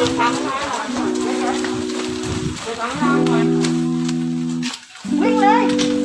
วิ่งเลย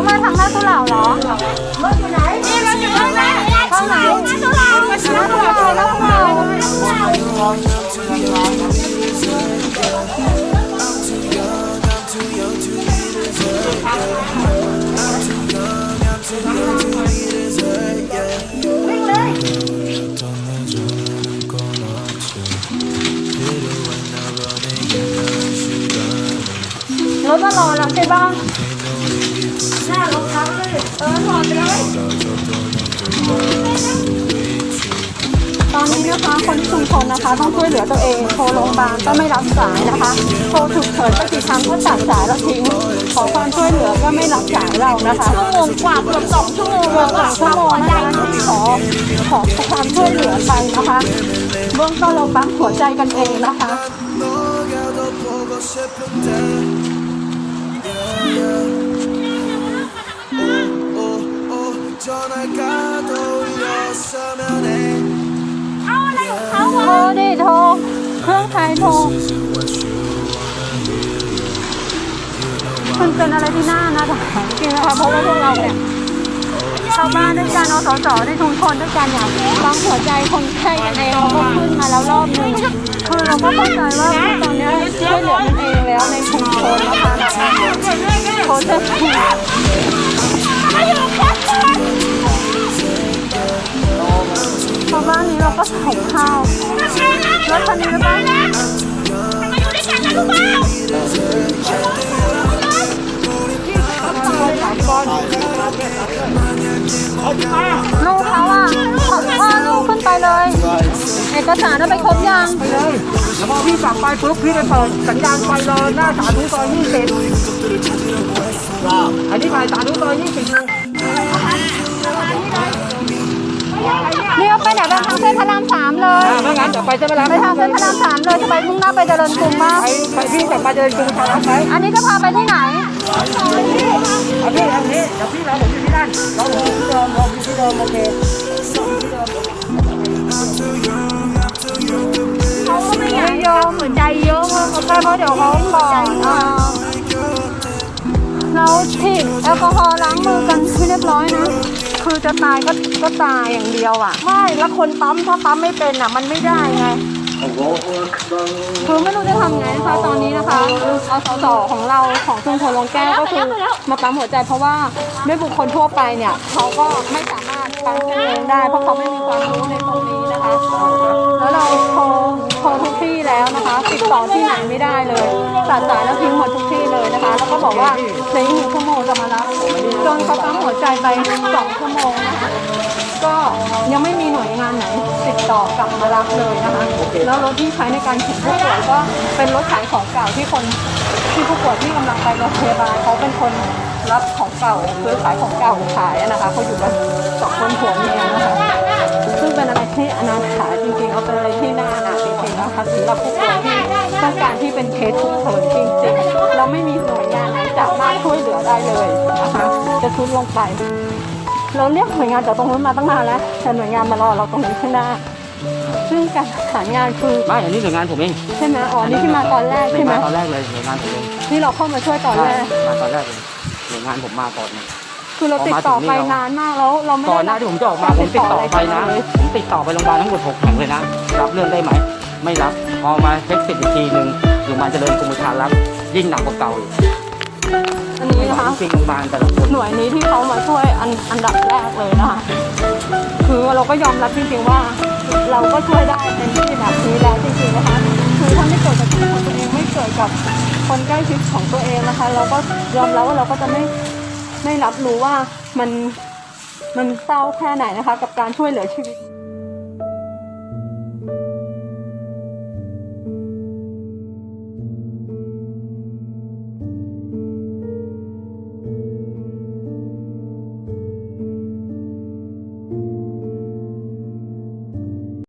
เขามาทางหน้าตู้เหล่าเหรอรถอยู่ไหนนี่รถอยู่ข้างหน้าข้างไหนตู้เหล่าตู้เหล่าตู้เหล่าตู้เหล่ารถมารอเราใช่บ้าง อนนี้นะคะคนที่ชุมชนนะคะ ต้องช่วยเหลือตัวเองโทรโรงพยาบาลก็ไม่รับสายนะคะโทรฉุกเฉินไปกี่ครั้งก็ตัดสายแล้วทิ้งขอความช่วยเหลือก็ไม่รับสายเรานะคะชั่วโมงกว่าเกือบสองชั่วโมงเกือบสองชั่วโมงนะคะขอขอความช่วยเหลือไปนะคะเบื้องต้นเราปั๊มหัวใจกันเองนะคะ เครื่องไทยโทรมันเป็นอะไรที่น่านะจริงนะคะเพราะว่าพวกเราเนี่ยชาวบ้านด้วยกันอสสในชุมชนด้วยกันเนี่ยปั๊มหัวใจคนไข้กันเองเราก็ขึ้นมาแล้วรอบหนึงคือเราก็เข้าใจว่าตอนนี้ช่วยเหลือกันเองแล้วในชุมชนนะคะโคจะชาวบ้านนี้เราก็ส่งข้าวรถคันนี้หรือ ลูกเขาอะขอพ่อลูกขึ้นไปเลยเอกสารเอาไปครบยังเลยแล้วพอพี่กลับไปปุ๊บพี่ไปเปิดสัญญาณไฟรอหน้าสาธุซอยยี่สิบอันนี้ไปสาธุซอยยี่สิบเลี้ยวไปไหนไปทางเส้นพระรามสามเลยอ่าไม่งั้นเดี๋ยวไปจะไปรับไปทางเส้นพระรามสามเลยจะไปมุ่งหน้าไปเจริญกรุงมากไปไปพี่กลับมาเดินกรุงทางรับไหมอันนี้จะพาไปที่ไหน เอาพี่เอาพี่เดี๋ยวพี่เรอผมอยู่ที่นั่นรอผมอยู่ที่เดิมเรอผมอยู่ที่เดิมโอเคเขาก็ไม่อยากยอมเหมือใจเยอะมากเขาไปเพราะเดี๋ยวเขาบอกอ่าเราฉีดแอลกอฮอล์ล้างมือกันให้เรียบร้อยนะ คือจะตายก็ก็ตายอย่างเดียวอะ ไม่ แล้วคนปั๊มถ้าปั๊มไม่เป็นอะ มันไม่ได้ไง คือไม่รู้จะทำไงนะคะตอนนี้นะคะอสสของเราของชุมชนลงแก้วก็คือมาปั๊มหัวใจเพราะว่าด้วยบุคคลทั่วไปเนี่ยเขาก็ไม่สามารถปั๊มเองได้ เพราะเขาไม่มีความรู้ในตรงนี้นะคะ แล้วเราโทร โทรทุกที่แล้วนะคะ ติดต่อที่ไหนไม่ได้เลยตัดสายแล้วทิ้งหมดทุกที่เลยนะคะ แล้วก็บอกว่าเดี๋ยวอีกหนึ่งชั่วโมงจะมารับจนเขาปั๊มหัวใจไปสองชั่วโมงนะคะก็ยังไม่มีหน่วยงานไหนติดต่อกลับมารับเลยนะคะแล้วรถที่ใช้ในการเข็นผู้ป่วยก็เป็นรถขายของเก่าที่คนที่ผู้ป่วยที่กำลังไปโรงพยาบาลเขาเป็นคนรับของเก่าซื้อขายของเก่าขายนะคะเขาอยู่กันสองคนผัวเมียนะคะ ซึ่งเป็นอะไรที่อนาถาจริงๆ เอาเป็นอะไรที่น่าอนาถจริงๆนะคะสำหรับผู้ป่วยที่ต้องการที่เป็นเคสฉุกเฉินจริงๆ เราไม่มีหน่วยงานไหนสามารถช่วยเหลือได้เลยนะคะจะทุดลงไป เราเรียกหน่วยงานจากตรงนู้นมาตั้งนานแล้วแต่หน่วยงานมารอเราตรงนี้ข้างหน้า ซึ่งการประสานงานคือไม่อันนี้หน่วยงานผมเองใช่ไหมอ๋อนี่ที่มาตอนแรกใช่ไหมมาตอนแรกเลยหน่วยงานผมเองที่เราเข้ามาช่วยตอนแรกมาตอนแรกเลยหน่วยงานผมมาก่อนเนี่ย คือเราติดต่อไปนานมากแล้วเราไม่ก่ได้อนหน้าที่ผมจะออกมาผมติดต่อไปนะเลยผมติดต่อไปโรงพยาบาลทั้งหมดหกแห่งเลยนะรับเรื่องได้ไหมไม่รับพอมาเช็คสิทธิ์อีกทีหนึ่งโรงพยาบาลเจริญกรุงประชารักษ์ยิ่งหนักกว่าเก่าอีกอันนี้นะคะจริงๆโรงพยาบาลแต่ละคนหน่วยนี้ที่เขามาช่วยอันอันดับแรกเลยนะคะคือเราก็ยอมรับจริงๆว่า เราก็ช่วยได้เป็นที่แบบนี้แล้วจริงๆนะคะคือถ้าไม่เกิดกับชีวิตของตัวเองไม่เกิดกับคนใกล้ชิดของตัวเองนะคะ เราก็ยอมรับว่าเราก็จะไม่ ไม่รับรู้ว่ามันมันเศร้าแค่ไหนนะคะ กับการช่วยเหลือชีวิต